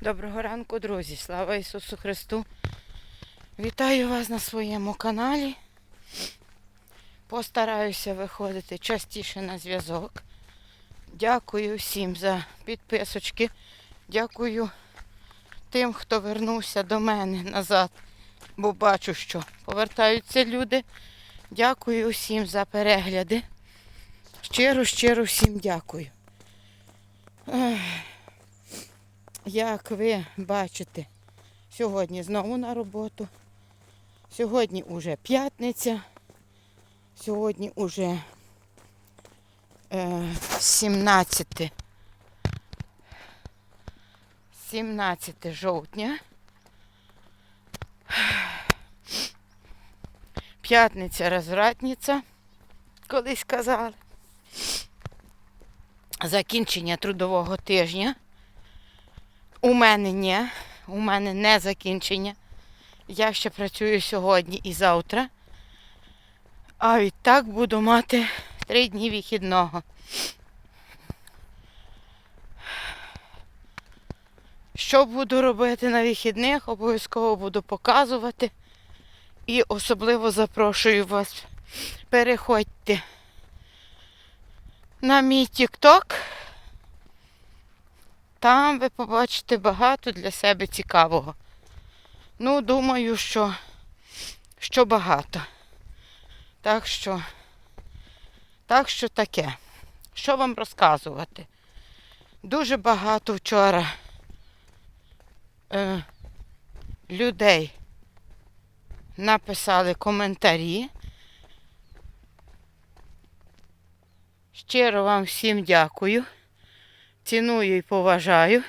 Доброго ранку, друзі! Слава Ісусу Христу! Вітаю вас на своєму каналі. Постараюся виходити частіше на зв'язок. Дякую всім за підписочки. Дякую тим, хто вернувся до мене назад, бо бачу, що повертаються люди. Дякую всім за перегляди. Щиро, щиро всім дякую. Як ви бачите, сьогодні знову на роботу. Сьогодні уже п'ятниця. Сьогодні уже е, 17. 17 жовтня. П'ятниця розвратниця, колись казали. Закінчення трудового тижня. У мене ні, у мене не закінчення. Я ще працюю сьогодні і завтра. А відтак буду мати три дні вихідного. Що буду робити на вихідних, обов'язково буду показувати. І особливо запрошую вас. Переходьте на мій TikTok. Там ви побачите багато для себе цікавого. Ну, думаю, що, що багато. Так що, так що таке. Що вам розказувати? Дуже багато вчора е, людей написали коментарі. Щиро вам всім дякую. Ціную і поважаю.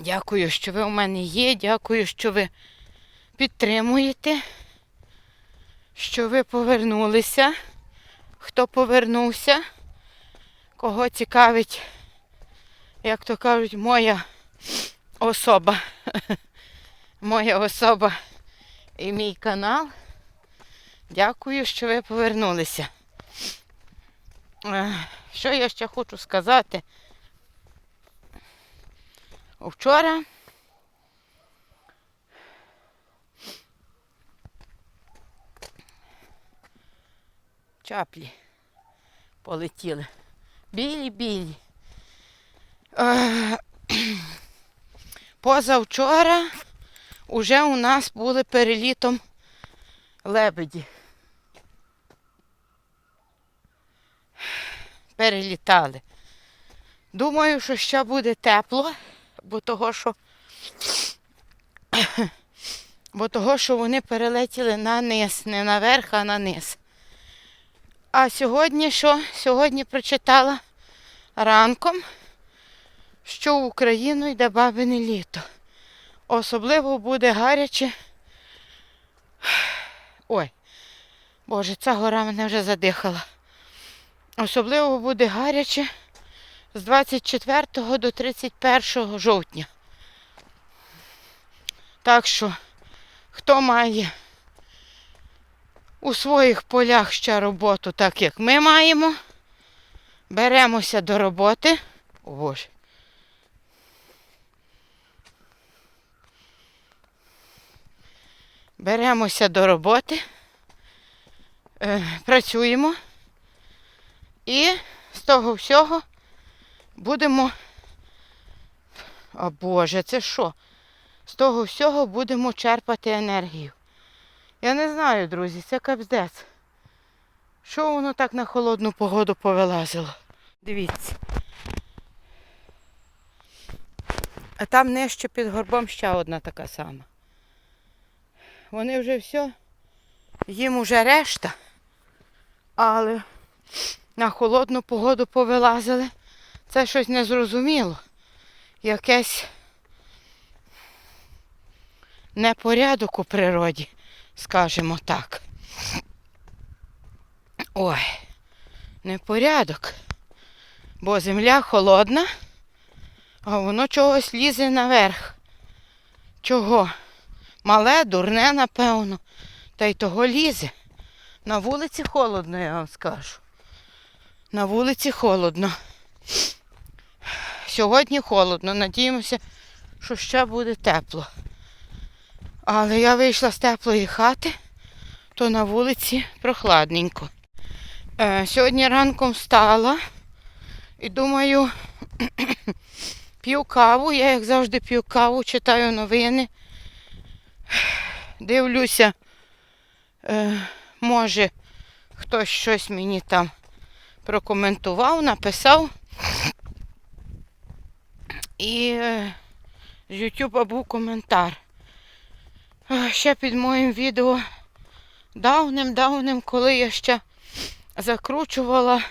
Дякую, що ви у мене є. Дякую, що ви підтримуєте, що ви повернулися. Хто повернувся, кого цікавить, як то кажуть, моя особа. Моя особа і мій канал. Дякую, що ви повернулися. Що я ще хочу сказати? Вчора чаплі полетіли. Білі-білі. Позавчора уже у нас були перелітом лебеді. Перелітали. Думаю, що ще буде тепло, бо того, що бо того, що вони перелетіли на низ, не наверх, а на низ. А сьогодні що? Сьогодні прочитала ранком, що в Україну йде бабине літо. Особливо буде гаряче. Ой, Боже, ця гора мене вже задихала. Особливо буде гаряче з 24 до 31 жовтня. Так що, хто має у своїх полях ще роботу, так як ми маємо, беремося до роботи. О Боже. Беремося до роботи, е, працюємо. І з того всього будемо. О Боже, це що? З того всього будемо черпати енергію. Я не знаю, друзі, це капздець. Що воно так на холодну погоду повилазило? Дивіться. А там нижче під горбом ще одна така сама. Вони вже все, їм уже решта, але на холодну погоду повилазили. Це щось незрозуміло. Якесь непорядок у природі, скажімо так. Ой, непорядок. Бо земля холодна, а воно чогось лізе наверх. Чого? Мале, дурне, напевно. Та й того лізе. На вулиці холодно, я вам скажу. На вулиці холодно. сьогодні холодно. Надіємося, що ще буде тепло. Але я вийшла з теплої хати, то на вулиці прохладненько. Е, сьогодні ранком встала і думаю, п'ю каву. Я, як завжди, п'ю каву, читаю новини. Дивлюся, е, може, хтось щось мені там прокоментував, написав. І е, з Ютуба був коментар. Е, Ще під моїм відео давним-давним, коли я ще закручувала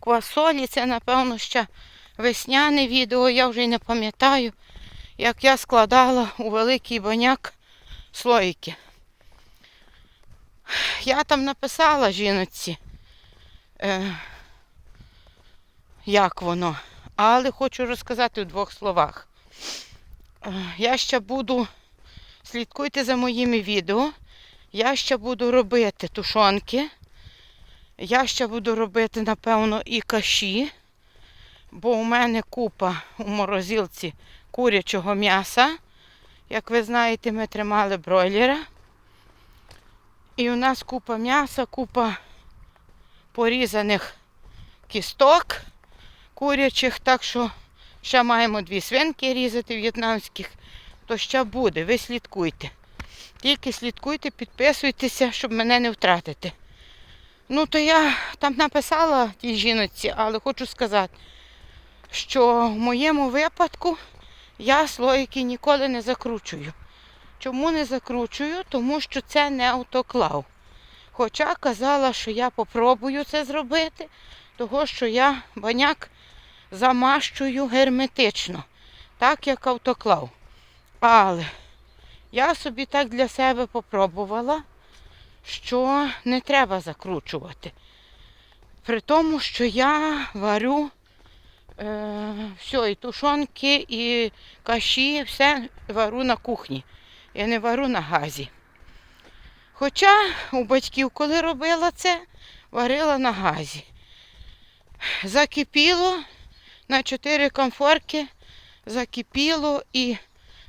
квасолі. Це, напевно, ще весняне відео, я вже й не пам'ятаю, як я складала у великий баняк слоїки. Я там написала жіночці, е, як воно, але хочу розказати в двох словах. Е, я ще буду, слідкуйте за моїми відео, я ще буду робити тушонки. Я ще буду робити, напевно, і каші, бо у мене купа у морозилці курячого м'яса. Як ви знаєте, ми тримали бройлера. І у нас купа м'яса, купа порізаних кісток курячих, так що ще маємо дві свинки різати в'єтнамських, то ще буде, ви слідкуйте. Тільки слідкуйте, підписуйтеся, щоб мене не втратити. Ну, то я там написала тій жіночці, але хочу сказати, що в моєму випадку я слоїки ніколи не закручую. Чому не закручую? Тому що це не автоклав. Хоча казала, що я попробую це зробити, того що я баняк замащую герметично, так як автоклав. Але я собі так для себе попробувала що не треба закручувати. При тому, що я варю е, все, і тушонки, і каші, все варю на кухні. Я не варю на газі. Хоча у батьків, коли робила це, варила на газі. Закипіло на 4 комфорки, закипіло і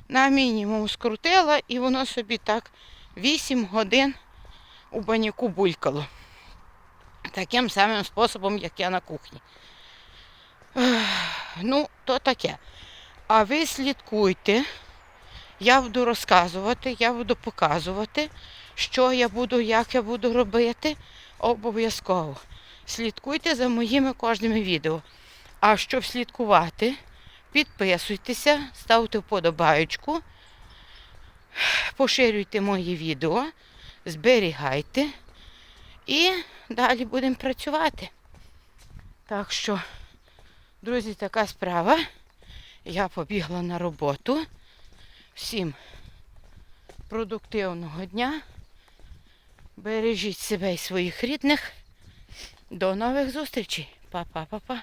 на мінімум скрутила, і воно собі так 8 годин у баняку булькало. Таким самим способом, як я на кухні. Ну, то таке. А ви слідкуйте, я буду розказувати, я буду показувати, що я буду, як я буду робити. Обов'язково. Слідкуйте за моїми кожними відео. А щоб слідкувати, підписуйтеся, ставте вподобаючку, поширюйте мої відео зберігайте і далі будемо працювати. Так що, друзі, така справа. Я побігла на роботу. Всім продуктивного дня. Бережіть себе і своїх рідних. До нових зустрічей. Па-па-па-па.